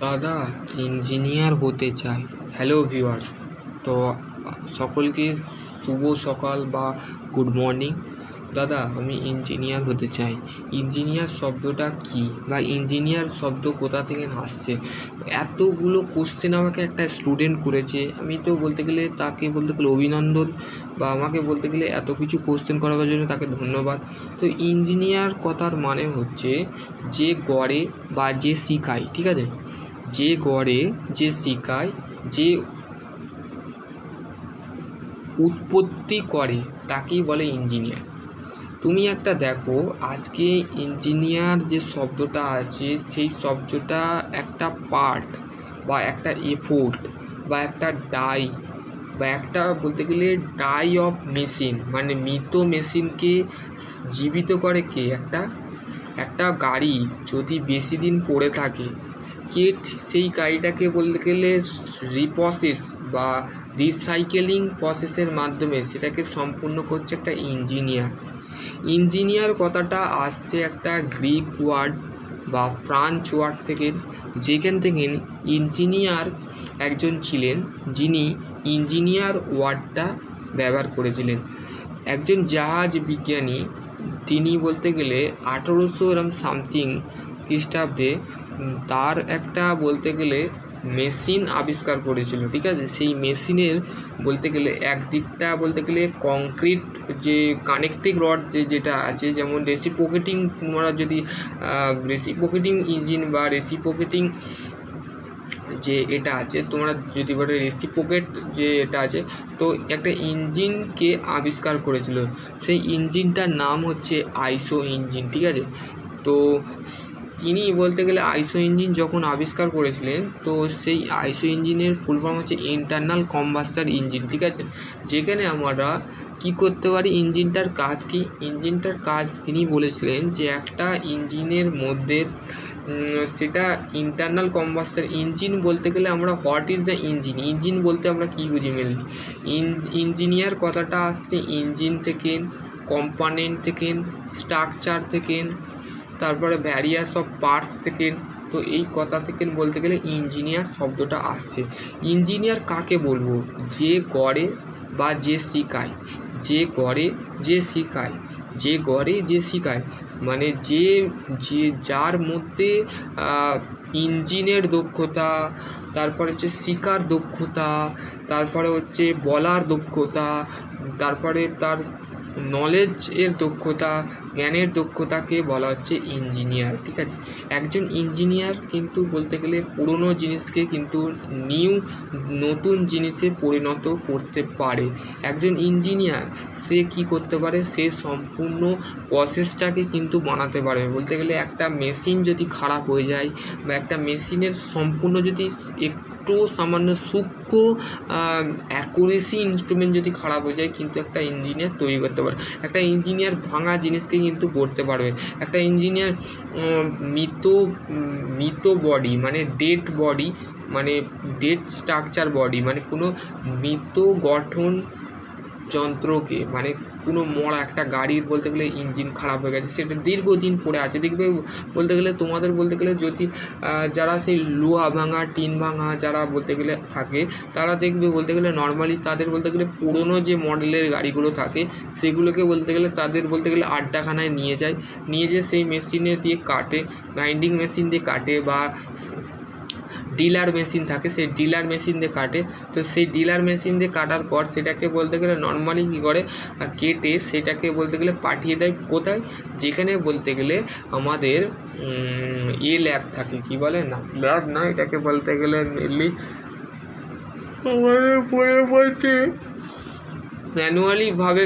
দাদা ইঞ্জিনিয়ার হতে চাই। হ্যালো ভিউয়ার্স তো, সকলকে শুভ সকাল বা গুড মর্নিং দাদা, আমি ইঞ্জিনিয়ার হতে চাই। ইঞ্জিনিয়ার শব্দটা কী? বা ইঞ্জিনিয়ার শব্দ কোথা থেকে আসছে? এতগুলো কোশ্চেন আমাকে একটা স্টুডেন্ট করেছে। আমি তো বলতে গেলে তাকে বলতে গেলে অভিনন্দন বা আমাকে বলতে গেলে এত কিছু কোশ্চেন করার জন্য তাকে ধন্যবাদ। তো ইঞ্জিনিয়ার কথার মানে হচ্ছে যে গড়ে বা যে শিখায়, ঠিক আছে? যে গড়ে, যে শিখায়, যে উৎপত্তি করে, তাকেই বলে ইঞ্জিনিয়ার তুমি একটা দেখো, আজকে ইঞ্জিনিয়ার যে শব্দটা আছে, সেই শব্দটা একটা পার্ট বা একটা এফোর্ট বা একটা ডাই বা একটা বলতে গেলে ডাই অফ মেশিন মানে মৃত মেশিনকে জীবিত করে কে? একটা একটা গাড়ি যদি বেশি দিন পড়ে থাকে কে সেই গাড়িটাকে বলতে গেলে রিপ্রসেস বা রিসাইকেলিং প্রসেসের মাধ্যমে সেটাকে সম্পূর্ণ করছে একটা ইঞ্জিনিয়ার। ইঞ্জিনিয়ার কথাটা আসছে একটা গ্রিক ওয়ার্ড বা ফ্রান্স ওয়ার্ড থেকে। যেখান থেকে ইঞ্জিনিয়ার একজন ছিলেন যিনি ইঞ্জিনিয়ার ওয়ার্ডটা ব্যবহার করেছিলেন। একজন জাহাজ বিজ্ঞানী, তিনি বলতে গেলে আঠেরোশো এরম সামথিং খ্রিস্টাব্দে তার একটা বলতে গেলে মেশিন আবিষ্কার করেছিল, ঠিক আছে? সেই মেশিনের বলতে গেলে একদিকটা বলতে গেলে কংক্রিট যে কানেক্টিং রড যে যেটা আছে, যেমন রেসিপ্রোকেটিং তোমরা যদি রেসিপ্রোকেটিং ইঞ্জিন বা রেসিপ্রোকেটিং যে এটা আছে, তোমরা যদি বলে রেসিপ্রোকেট যে এটা আছে, তো একটা ইঞ্জিনকে আবিষ্কার করেছিল। সেই ইঞ্জিনটার নাম হচ্ছে আইসো ইঞ্জিন ঠিক আছে? তো তিনি বলতে গেলে আইসো ইঞ্জিন যখন আবিষ্কার করেছিলেন, তো সেই আইসো ইঞ্জিনের ফুল ফর্ম হচ্ছে ইন্টারনাল কম্বাস্টার ইঞ্জিন ঠিক আছে? যেখানে আমরা কী করতে পারি? ইঞ্জিনটার কাজ কি? ইঞ্জিনটার কাজ তিনি বলেছিলেন যে একটা ইঞ্জিনের মধ্যে সেটা ইন্টারনাল কম্বাস্টার ইঞ্জিন বলতে গেলে আমরা what is the engine engine বলতে আমরা কী বুঝি মেনলি ইঞ্জিনিয়ার কথাটা আসছে ইঞ্জিন থেকে কম্পানেন্ট থেকে স্ট্রাকচার থেকে তারপরে ভ্যারিয়াস অফ পার্টস থেকে, তো এই কথা থেকে বলতে গেলে ইঞ্জিনিয়ার শব্দটা আসছে। ইঞ্জিনিয়ার কাকে বলব? যে গড়ে বা যে শিখায়। যে গড়ে, যে শিখায়। যে গড়ে, যে শিখায়। মানে যে যে যার মধ্যে ইঞ্জিনের দক্ষতা, তারপরে হচ্ছে শিকার দক্ষতা, তারপরে হচ্ছে বলার দক্ষতা, তারপরে তার নলেজ এর দক্ষতা, জ্ঞানের দক্ষতাকে বলা হচ্ছে ইঞ্জিনিয়ার ঠিক আছে? একজন ইঞ্জিনিয়ার কিন্তু বলতে গেলে পুরনো জিনিসকে কিন্তু নিউ নতুন জিনিসে পরিণত করতে পারে। একজন ইঞ্জিনিয়ার সে কি করতে পারে? সে সম্পূর্ণ প্রসেসটাকে কিন্তু বানাতে পারে। বলতে গেলে একটা মেশিন যদি খারাপ হয়ে যায় বা একটা মেশিনের সম্পূর্ণ যদি সামান্য সূক্ষ্ম অ্যাকুরেসি ইনস্ট্রুমেন্ট যদি খারাপ হয়ে যায়, কিন্তু একটা ইঞ্জিনিয়ার তৈরি করতে পারে। একটা ইঞ্জিনিয়ার ভাঙা জিনিসকে কিন্তু করতে পারবে। একটা ইঞ্জিনিয়ার মৃত মৃত বডি মানে ডেড বডি মানে ডেড স্ট্রাকচার বডি মানে কোনো মৃত গঠন যন্ত্রকে মানে কোনো মরা একটা গাড়ির বলতে গেলে ইঞ্জিন খারাপ হয়ে গেছে, সেটা দীর্ঘদিন পড়ে আছে। দেখবে বলতে গেলে তোমাদের বলতে গেলে যদি যারা সেই লোহা ভাঙা, টিন ভাঙা যারা বলতে গেলে থাকে, তারা দেখবে বলতে গেলে নর্মালি তাদের বলতে গেলে পুরনো যে মডেলের গাড়িগুলো থাকে, সেগুলোকে বলতে গেলে তাদের বলতে গেলে আড্ডাখানায় নিয়ে যায়। নিয়ে যেয়ে সেই মেশিনে দিয়ে কাটে গ্রাইন্ডিং মেশিন দিয়ে কাটে বা ডিলার মেশিন থাকে, সেই ডিলার মেশিন দিয়ে কাটে। তো সেই ডিলার মেশিন দিয়ে কাটার পর সেটাকে বলতে গেলে নর্মালি কী করে? কেটে সেটাকে বলতে গেলে পাঠিয়ে দেয় কোথায়? যেখানে বলতে গেলে আমাদের এ ল্যাব থাকে, কি বলে না? ল্যাব না, এটাকে বলতে গেলে মেনলি ম্যানুয়ালিভাবে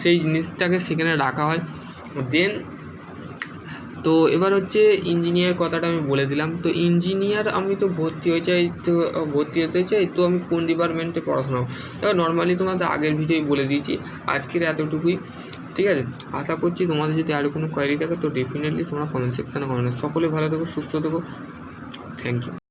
সেই জিনিসটাকে সেখানে রাখা হয়। দেন তো এবার হচ্ছে ইঞ্জিনিয়ার কথাটা আমি বলে দিলাম। তো ইঞ্জিনিয়ার আমি তো ভর্তি হয়ে চাই, তো, ভর্তি হতে চাই, তো আমি কোন ডিপার্টমেন্টে পড়াশোনা এবার নর্মালি তোমাদের আগের ভিডিওই বলে দিয়েছি, আজকের এতটুকুই, ঠিক আছে? আশা করছি তোমাদের যদি আরও কোনো কোয়ারি থাকে, তো ডেফিনেটলি তোমরা কমেন্ট সেকশানে কমেন্ট সকলে ভালো থেকো, সুস্থ থেকো। Thank you